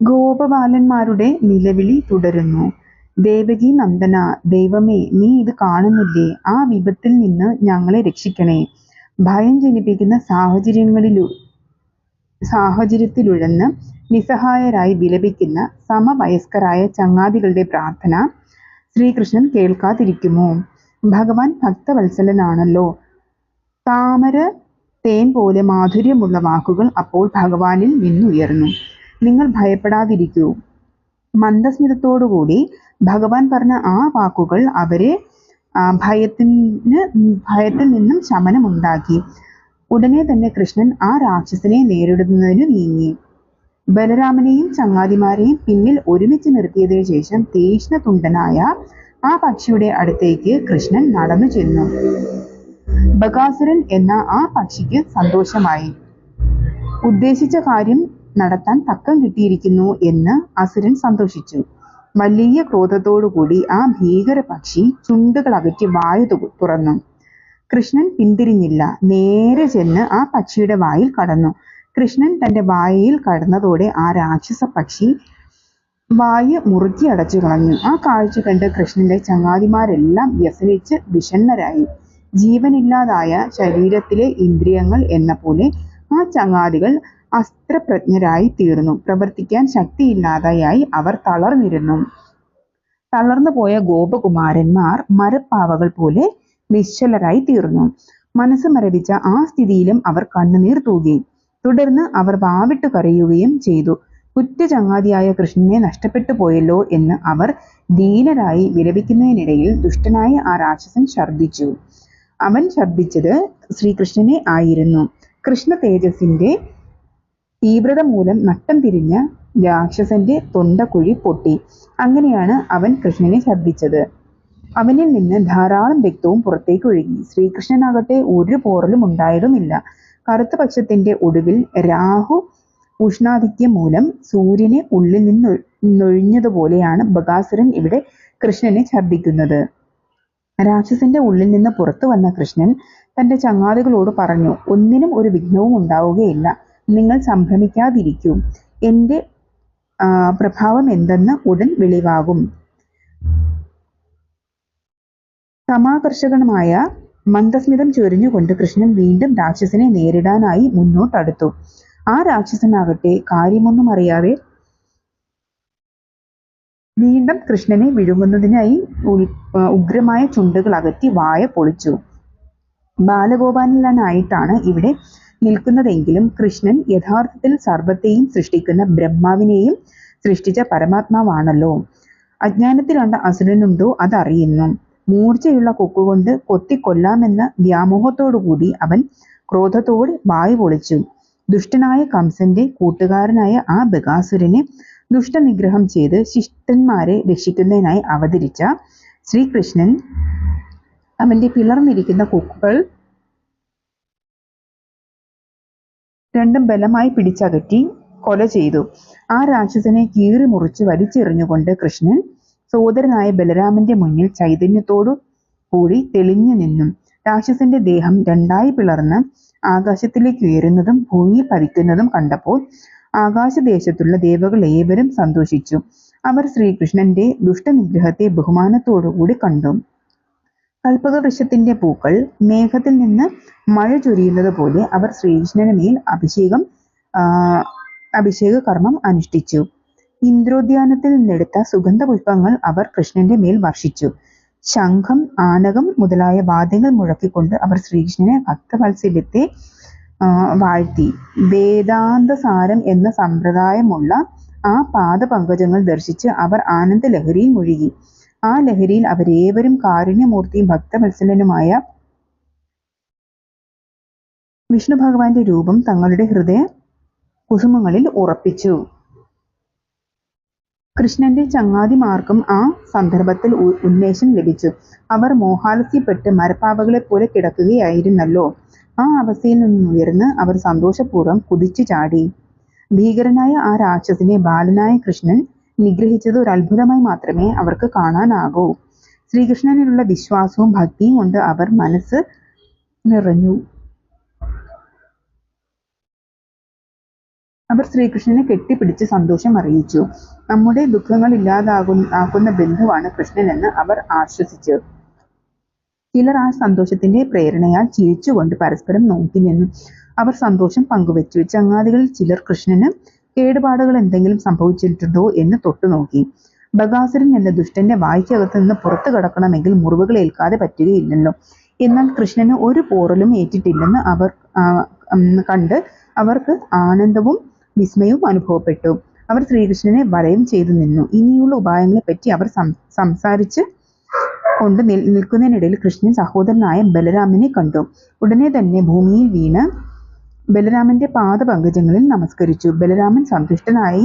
ഗോപബാലന്മാരുടെ നിലവിളി തുടരുന്നു. ദേവകി നന്ദന ദൈവമേ നീ ഇത് കാണുന്നില്ലേ ആ വിപത്തിൽ നിന്ന് ഞങ്ങളെ രക്ഷിക്കണേ. ഭയം ജനിപ്പിക്കുന്ന സാഹചര്യങ്ങളിലു സാഹചര്യത്തിലുഴന്ന് നിസ്സഹായരായി വിലപിക്കുന്ന സമവയസ്കരായ ചങ്ങാതികളുടെ പ്രാർത്ഥന ശ്രീകൃഷ്ണൻ കേൾക്കാതിരിക്കുമോ? ഭഗവാൻ ഭക്തവത്സലനാണല്ലോ. താമര തേൻ പോലെ മാധുര്യമുള്ള വാക്കുകൾ അപ്പോൾ ഭഗവാനിൽ നിന്നുയർന്നു. നിങ്ങൾ ഭയപ്പെടാതിരിക്കൂ. മന്ദസ്മിതത്തോടുകൂടി ഭഗവാൻ പറഞ്ഞ ആ വാക്കുകൾ അവരെ ഭയത്തിന് ഭയത്തിൽ നിന്നും ശമനമുണ്ടാക്കി. ഉടനെ തന്നെ കൃഷ്ണൻ ആ രാക്ഷസനെ നേരിടുന്നതിന് നീങ്ങി. ബലരാമനെയും ചങ്ങാതിമാരെയും പിന്നിൽ ഒരുമിച്ച് നിർത്തിയതിനു ശേഷം തീക്ഷ്ണതുണ്ഡനായ ആ പക്ഷിയുടെ അടുത്തേക്ക് കൃഷ്ണൻ നടന്നു ചെന്നു ബകാസുരൻ എന്ന ആ പക്ഷിക്ക് സന്തോഷമായി. ഉദ്ദേശിച്ച കാര്യം നടത്താൻ തക്കം കിട്ടിയിരിക്കുന്നു എന്ന് അസുരൻ സന്തോഷിച്ചു. വലിയ ക്രോധത്തോടുകൂടി ആ ഭീകര പക്ഷി ചുണ്ടുകൾ അകറ്റി വായു തുറന്നു. കൃഷ്ണൻ പിന്തിരിഞ്ഞില്ല. നേരെ ചെന്ന് ആ പക്ഷിയുടെ വായിൽ കടന്നു. കൃഷ്ണൻ തന്റെ വായയിൽ കടന്നതോടെ ആ രാക്ഷസ പക്ഷി വായ് മുറുക്കി അടച്ചു കളഞ്ഞു ആ കാഴ്ച കണ്ട് കൃഷ്ണന്റെ ചങ്ങാതിമാരെല്ലാം വ്യസനിച്ച് വിഷണ്ണരായി. ജീവനില്ലാതായ ശരീരത്തിലെ ഇന്ദ്രിയങ്ങൾ എന്ന പോലെ ആ ചങ്ങാതികൾ അസ്ത്രപ്രജ്ഞരായിത്തീർന്നു. പ്രവർത്തിക്കാൻ ശക്തിയില്ലാതെയായി അവർ തളർന്നിരുന്നു. തളർന്നു പോയ ഗോപകുമാരന്മാർ മരപ്പാവകൾ പോലെ നിശ്ചലരായി തീർന്നു മനസ്സ് മരവിച്ച ആ സ്ഥിതിയിലും അവർ കണ്ണുനീർ തൂകി. തുടർന്ന് അവർ വാവിട്ടു കരയുകയും ചെയ്തു. കുറ്റചങ്ങാതിയായ കൃഷ്ണനെ നഷ്ടപ്പെട്ടുപോയല്ലോ എന്ന് അവർ ദീനരായി വിലപിക്കുന്നതിനിടയിൽ ദുഷ്ടനായ ആ രാക്ഷസൻ ഛർദിച്ചു അവൻ ഛർദിച്ചത് ശ്രീകൃഷ്ണനെ ആയിരുന്നു. കൃഷ്ണ കൃഷ്ണതേജസ്സിന്റെ തീവ്രത മൂലം നട്ടം തിരിഞ്ഞ രാക്ഷസന്റെ തൊണ്ടക്കുഴി പൊട്ടി. അങ്ങനെയാണ് അവൻ കൃഷ്ണനെ ശബ്ദിച്ചത് അവനിൽ നിന്ന് ധാരാളം രക്തവും പുറത്തേക്ക് ഒഴുകി ശ്രീകൃഷ്ണനാകട്ടെ ഒരു പോറലും ഉണ്ടായിരുന്നില്ല കറുത്ത പക്ഷത്തിന്റെ ഒടുവിൽ രാഹു ഉഷ്ണാധിക്യം മൂലം സൂര്യനെ ഉള്ളിൽ നിന്ന് നിന്നൊഴിഞ്ഞതുപോലെയാണ് ബകാസുരൻ ഇവിടെ കൃഷ്ണനെ ഛർദ്ദിക്കുന്നത് രാക്ഷസന്റെ ഉള്ളിൽ നിന്ന് പുറത്തു വന്ന കൃഷ്ണൻ തന്റെ ചങ്ങാതികളോട് പറഞ്ഞു. ഒന്നിനും ഒരു വിഘ്നവും ഉണ്ടാവുകയില്ല. നിങ്ങൾ സംഭ്രമിക്കാതിരിക്കൂ. പ്രഭാവം എന്തെന്ന് ഉടൻ വെളിവാകും. സമാകർഷകമായ മന്ദസ്മിതം ചൊരിഞ്ഞുകൊണ്ട് കൃഷ്ണൻ വീണ്ടും രാക്ഷസനെ നേരിടാനായി മുന്നോട്ടടുത്തു. ആ രാക്ഷസനാകട്ടെ കാര്യമൊന്നും അറിയാതെ വീണ്ടും കൃഷ്ണനെ വിഴുങ്ങുന്നതിനായി ഉഗ്രമായ ചുണ്ടുകൾ അകറ്റി വായ പൊളിച്ചു. ബാലഗോപാലനായിട്ടാണ് ഇവിടെ നിൽക്കുന്നതെങ്കിലും കൃഷ്ണൻ യഥാർത്ഥത്തിൽ സർവത്തെയും സൃഷ്ടിക്കുന്ന ബ്രഹ്മാവിനെയും സൃഷ്ടിച്ച പരമാത്മാവാണല്ലോ. അജ്ഞാനത്തിലുള്ള അസുരനുണ്ടോ അതറിയുന്നു. മൂർച്ചയുള്ള കൊക്കുകൊണ്ട് കൊത്തിക്കൊല്ലാമെന്ന വ്യാമോഹത്തോടുകൂടി അവൻ ക്രോധത്തോട് വായു പൊളിച്ചു. ദുഷ്ടനായ കംസന്റെ കൂട്ടുകാരനായ ആ ബകാസുരനെ ദുഷ്ടനിഗ്രഹം ചെയ്ത് ശിഷ്ടന്മാരെ രക്ഷിക്കുന്നതിനായി അവതരിച്ച ശ്രീകൃഷ്ണൻ അവന്റെ പിളർന്നിരിക്കുന്ന കൊക്കുകൾ രണ്ടും ബലമായി പിടിച്ചകറ്റി കൊല ചെയ്തു. ആ രാക്ഷസനെ കീറി മുറിച്ച് വലിച്ചെറിഞ്ഞുകൊണ്ട് കൃഷ്ണൻ സോദരനായ ബലരാമന്റെ മുന്നിൽ ചൈതന്യത്തോടു കൂടി തെളിഞ്ഞു നിന്നു. രാക്ഷസന്റെ ദേഹം രണ്ടായി പിളർന്ന് ആകാശത്തിലേക്ക് ഉയരുന്നതും ഭൂമിയിൽ പതിക്കുന്നതും കണ്ടപ്പോൾ ആകാശദേശത്തുള്ള ദേവകൾ ഏവരും സന്തോഷിച്ചു. അവർ ശ്രീകൃഷ്ണന്റെ ദുഷ്ടനിഗ്രഹത്തെ ബഹുമാനത്തോടുകൂടി കണ്ടു. കൽപകവൃക്ഷത്തിന്റെ പൂക്കൾ മേഘത്തിൽ നിന്ന് മഴ ചൊരിയുന്നത് പോലെ അവർ ശ്രീകൃഷ്ണന് മേൽ അഭിഷേകം അഭിഷേക കർമ്മം അനുഷ്ഠിച്ചു. ഇന്ദ്രോദ്യാനത്തിൽ നിന്നെടുത്ത സുഗന്ധ പുഷ്പങ്ങൾ അവർ കൃഷ്ണന്റെ മേൽ വർഷിച്ചു. ശംഖം, ആനകം മുതലായ വാദ്യങ്ങൾ മുഴക്കിക്കൊണ്ട് അവർ ശ്രീകൃഷ്ണനെ ഭക്തവത്സല്യത്തെ വാഴ്ത്തി. വേദാന്ത സാരം എന്ന സമ്പ്രദായമുള്ള ആ പാദപങ്കജങ്ങൾ ദർശിച്ച് അവർ ആനന്ദലഹരിയിൽ മുഴുകി. ആ ലഹരിയിൽ അവരേവരും കാരുണ്യമൂർത്തിയും ഭക്തവത്സലനുമായ വിഷ്ണുഭഗവാന്റെ രൂപം തങ്ങളുടെ ഹൃദയ കുസുമങ്ങളിൽ ഉറപ്പിച്ചു. കൃഷ്ണന്റെ ചങ്ങാതിമാർക്കും ആ സന്ദർഭത്തിൽ ഉന്മേഷം ലഭിച്ചു. അവർ മോഹാലസ്യപ്പെട്ട് മരപ്പാവകളെപ്പോലെ കിടക്കുകയായിരുന്നല്ലോ. ആ അവസ്ഥയിൽ നിന്നുയർന്ന് അവർ സന്തോഷപൂർവം കുതിച്ചു ചാടി ഭീകരനായ ആ രാക്ഷസിനെ ബാലനായ കൃഷ്ണൻ നിഗ്രഹിച്ചത് ഒരു അത്ഭുതമായി മാത്രമേ അവർക്ക് കാണാനാകൂ. ശ്രീകൃഷ്ണനിലുള്ള വിശ്വാസവും ഭക്തിയും കൊണ്ട് അവർ മനസ്സ് നിറഞ്ഞു. അവർ ശ്രീകൃഷ്ണനെ കെട്ടിപ്പിടിച്ച് സന്തോഷം അറിയിച്ചു നമ്മുടെ ദുഃഖങ്ങൾ ഇല്ലാതാകുന്ന ആക്കുന്ന ബന്ധുവാണ് കൃഷ്ണനെന്ന് അവർ ആശ്വസിച്ചു ചിലർ ആ സന്തോഷത്തിന്റെ പ്രേരണയാൽ ചിരിച്ചുകൊണ്ട് പരസ്പരം നോക്കി നിന്നു അവർ സന്തോഷം പങ്കുവച്ചു ചങ്ങാതികളിൽ ചിലർ കൃഷ്ണന് കേടുപാടുകൾ എന്തെങ്കിലും സംഭവിച്ചിട്ടുണ്ടോ എന്ന് തൊട്ടുനോക്കി ബഗാസുരൻ എന്ന ദുഷ്ടന്റെ വായിക്കകത്ത് നിന്ന് പുറത്തു കടക്കണമെങ്കിൽ മുറിവുകൾ ഏൽക്കാതെ പറ്റുകയില്ലല്ലോ. എന്നാൽ കൃഷ്ണന് ഒരു പോറലും ഏറ്റിട്ടില്ലെന്ന് അവർ കണ്ട് അവർക്ക് ആനന്ദവും വിസ്മയവും അനുഭവപ്പെട്ടു. അവർ ശ്രീകൃഷ്ണനെ വലയം ചെയ്തു നിന്നു. ഇനിയുള്ള ഉപായങ്ങളെ പറ്റി അവർ സംസാരിച്ച് കൊണ്ട് നിൽ നിൽക്കുന്നതിനിടയിൽ കൃഷ്ണൻ സഹോദരനായ ബലരാമനെ കണ്ടു. ഉടനെ തന്നെ ഭൂമിയിൽ വീണ് ബലരാമന്റെ പാദപങ്കജങ്ങളിൽ നമസ്കരിച്ചു. ബലരാമൻ സന്തുഷ്ടനായി.